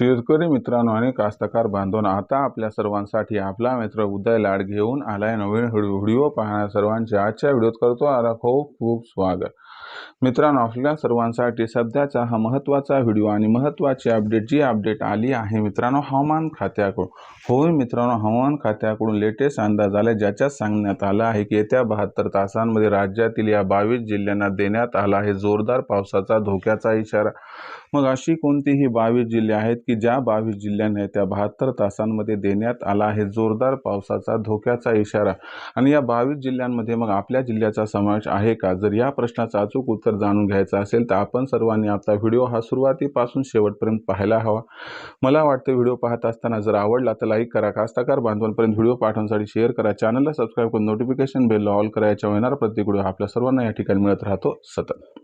शेतकरी मित्रांनो आणि कास्तकार बांधून आता आपल्या सर्वांसाठी आपला मित्र उदय लाड घेऊन आलाय नवीन व्हिडिओ व्हिडिओ पाहण्या सर्वांचे. आजच्या व्हिडिओत करतो आला खूप खूप स्वागत. मित्रांनो आपल्या सर्वांसाठी सध्याचा हा महत्त्वाचा व्हिडिओ आणि महत्त्वाची अपडेट जी अपडेट आली आहे मित्रांनो हवामान खात्याकडून. होय मित्रांनो हवामान खात्याकडून लेटेस्ट अंदाज आला ज्याच्यात सांगण्यात आलं आहे की येत्या बहात्तर तासांमध्ये राज्यातील या बावीस जिल्ह्यांना देण्यात आला आहे जोरदार पावसाचा धोक्याचा इशारा. मग अशी कोणतीही बावीस जिल्हे आहेत की ज्या बावीस जिल्ह्यांना त्या बहात्तर तासांमध्ये देण्यात आला आहे? जोरदार पावसाचा धोक्याचा इशारा. आणि या बावीस जिल्ह्यांमध्ये मग आपल्या जिल्ह्याचा समावेश आहे का? जर या प्रश्नाचं अचूक उत्तर जाणून घ्यायचं असेल तर आपण सर्वांनी आपला व्हिडिओ हा सुरुवातीपासून शेवटपर्यंत पाहायला हवा. मला वाटतं व्हिडिओ पाहत असताना जर आवडला तर लाईक करा कास्ताकार बांधवांपर्यंत व्हिडिओ पाठवण्यासाठी शेअर करा चॅनलला सबस्क्राईब करून नोटिफिकेशन बेल ऑल करायच्या होणार प्रत्येक व्हिडिओ आपल्या सर्वांना या ठिकाणी मिळत राहतो. सतत.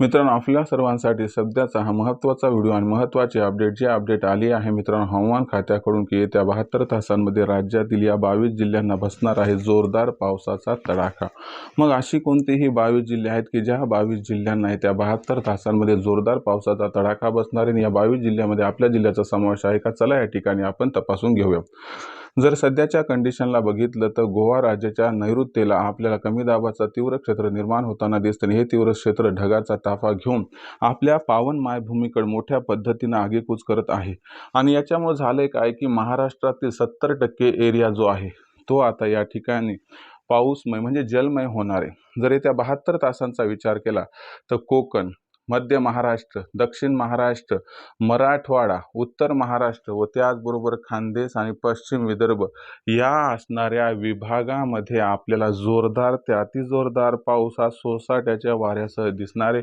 मित्रांनो आपल्या सर्वांसाठी सध्याचा हा महत्त्वाचा व्हिडिओ आणि महत्त्वाची अपडेट जी अपडेट आली आहे मित्रांनो हवामान खात्याकडून की येत्या बहात्तर तासांमध्ये राज्यातील या बावीस जिल्ह्यांना बसणार आहे जोरदार पावसाचा तडाखा. मग अशी कोणतीही बावीस जिल्हे आहेत की ज्या बावीस जिल्ह्यांना येत्या बहात्तर तासांमध्ये जोरदार पावसाचा तडाखा बसणार आहे? आणि या बावीस जिल्ह्यामध्ये आपल्या जिल्ह्याचा समावेश आहे का? चला या ठिकाणी आपण तपासून घेऊया. जर सध्याच्या कंडिशनला बघितलं तर गोवा राज्याच्या नैऋत्येला आपल्याला कमी दाबाचा तीव्र क्षेत्र निर्माण होताना दिसतं आणि हे तीव्र क्षेत्र ढगाचा ताफा घेऊन आपल्या पावन मायभूमीकडे मोठ्या पद्धतीनं आगेकूच करत आहे. आणि याच्यामुळे झालंय काय की महाराष्ट्रातील सत्तर टक्के एरिया जो आहे तो आता या ठिकाणी पाऊसमय म्हणजे जलमय होणार आहे. जर येत्या बहात्तर तासांचा विचार केला तर कोकण मध्य महाराष्ट्र दक्षिण महाराष्ट्र मराठवाडा उत्तर महाराष्ट्र व त्याचबरोबर खानदेश आणि पश्चिम विदर्भ या असणाऱ्या विभागामध्ये आपल्याला जोरदार ते अतिजोरदार पाऊस हा सोसाट्याच्या वाऱ्यासह दिसणारे.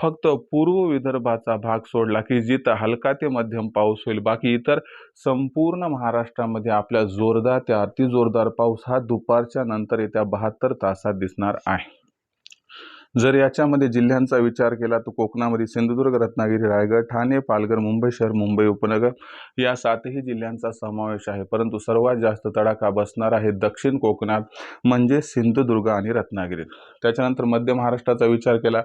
फक्त पूर्व विदर्भाचा भाग सोडला की जिथं हलका ते मध्यम पाऊस होईल. बाकी इतर संपूर्ण महाराष्ट्रामध्ये आपल्या जोरदार ते अतिजोरदार पाऊस हा दुपारच्या नंतर येत्या बहात्तर तासात दिसणार आहे. जर याच्यामध्ये जिल्ह्यांचा विचार केला तर कोकणामध्ये सिंधुदुर्ग रत्नागिरी रायगड ठाणे पालघर मुंबई शहर मुंबई उपनगर या सातही जिल्ह्यांचा समावेश आहे. परंतु सर्वात जास्त तडाखा बसणार आहे दक्षिण कोकणात म्हणजे सिंधुदुर्ग आणि रत्नागिरीत. त्याच्यानंतर मध्य महाराष्ट्राचा विचार केला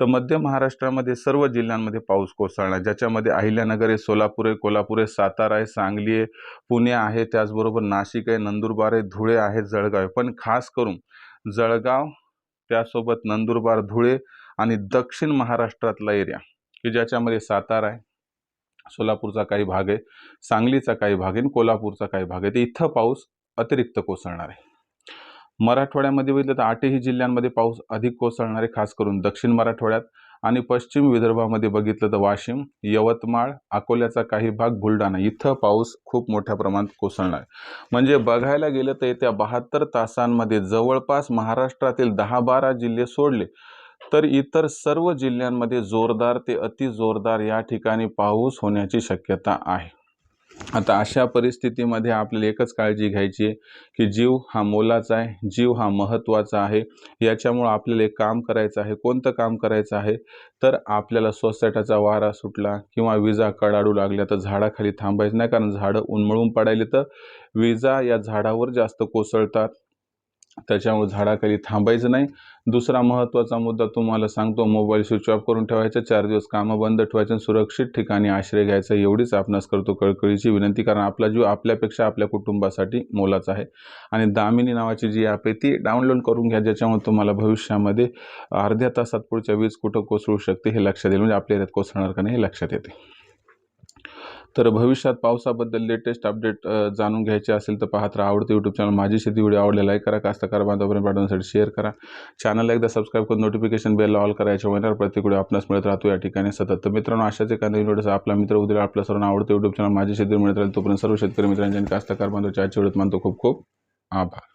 तर मध्य महाराष्ट्रामध्ये सर्व जिल्ह्यांमध्ये पाऊस कोसळणार. ज्याच्यामध्ये अहिल्यानगर आहे सोलापूर आहे कोल्हापूर आहे सातारा आहे सांगली आहे पुणे आहे त्याचबरोबर नाशिक आहे नंदुरबार आहे धुळे आहे जळगाव आहे. पण खास करून जळगाव त्यासोबत नंदुरबार धुळे आणि दक्षिण महाराष्ट्रातला एरिया की ज्याच्यामध्ये सातारा आहे सोलापूरचा काही भाग आहे सांगलीचा काही भाग आहे आणि कोल्हापूरचा काही भाग आहे. तर इथं पाऊस अतिरिक्त कोसळणार आहे. मराठवाड्यामध्ये बघितलं तर आठही जिल्ह्यांमध्ये पाऊस अधिक कोसळणार आहे खास करून दक्षिण मराठवाड्यात. आणि पश्चिम विदर्भामध्ये बघितलं तर वाशिम यवतमाळ अकोल्याचा काही भाग बुलढाणा. इथं पाऊस खूप मोठ्या प्रमाणात कोसळणार आहे. म्हणजे बघायला गेलं तर येत्या बहात्तर तासांमध्ये जवळपास महाराष्ट्रातील दहा बारा जिल्हे सोडले तर इतर सर्व जिल्ह्यांमध्ये जोरदार ते अतिजोरदार या ठिकाणी पाऊस होण्याची शक्यता आहे. आता अशा परिस्थितीमध्ये आपल्याला एकच काळजी घ्यायची आहे की जीव हा मोलाचा आहे जीव हा महत्त्वाचा आहे. याच्यामुळं आपल्याला एक काम करायचं आहे. कोणतं काम करायचं आहे? तर आपल्याला सोसायटाचा वारा सुटला किंवा विजा कडाडू लागल्या तर झाडाखाली थांबायचं नाही. कारण झाडं उन्मळून पडायली तर विजा या झाडावर जास्त कोसळतात. त्याच्यामुळे झाडाखाली थांबायचं नाही. दुसरा महत्त्वाचा मुद्दा तुम्हाला सांगतो मोबाईल स्विच ऑफ करून ठेवायचा चार दिवस कामं बंद ठेवायचं सुरक्षित ठिकाणी आश्रय घ्यायचा एवढीच आपणास करतो कळकळीची विनंती कारण आपला जीव आपल्यापेक्षा आपल्या कुटुंबासाठी मोलाचा आहे. आणि दामिनी नावाची जी ॲप आहे ती डाउनलोड करून घ्या ज्याच्यामुळे तुम्हाला भविष्यामध्ये अर्ध्या तासात पुढच्या वीज कुठं कोसळू शकते हे लक्षात येईल. म्हणजे आपल्या यात कोसळणार का नाही हे लक्षात येते. तर भविष्यात पावसाबद्दल लेटेस्ट अपडेट जाणून घ्यायचे असेल तर पाहत राहा. आवडते यूट्यूब चॅनल माझी शेती व्हिडिओ आवडले लाईक करा. कास्तकार बांधवापर्यंत पाठवण्यासाठी शेअर करा. चॅनलला एकदा सबस्क्राईब करून नोटिफिकेशन बेल ऑल करायच्या होणार प्रत्येक व्हिडिओ आपणास मिळत राहतो या ठिकाणी सतत. तर मित्रांनो अशाच एखाद्या व्हिडिओचा आपला मित्र उद्या आपल्या सर्वांना आवडते यूट्यूब चॅनल माझी शेती मिळत राहील तोपर्यंत सर्व शेतकरी मित्रांच्या आणि कास्तकार बांधवाच्या आजच्या व्हिडिओत मानतो खूप खूप आभार.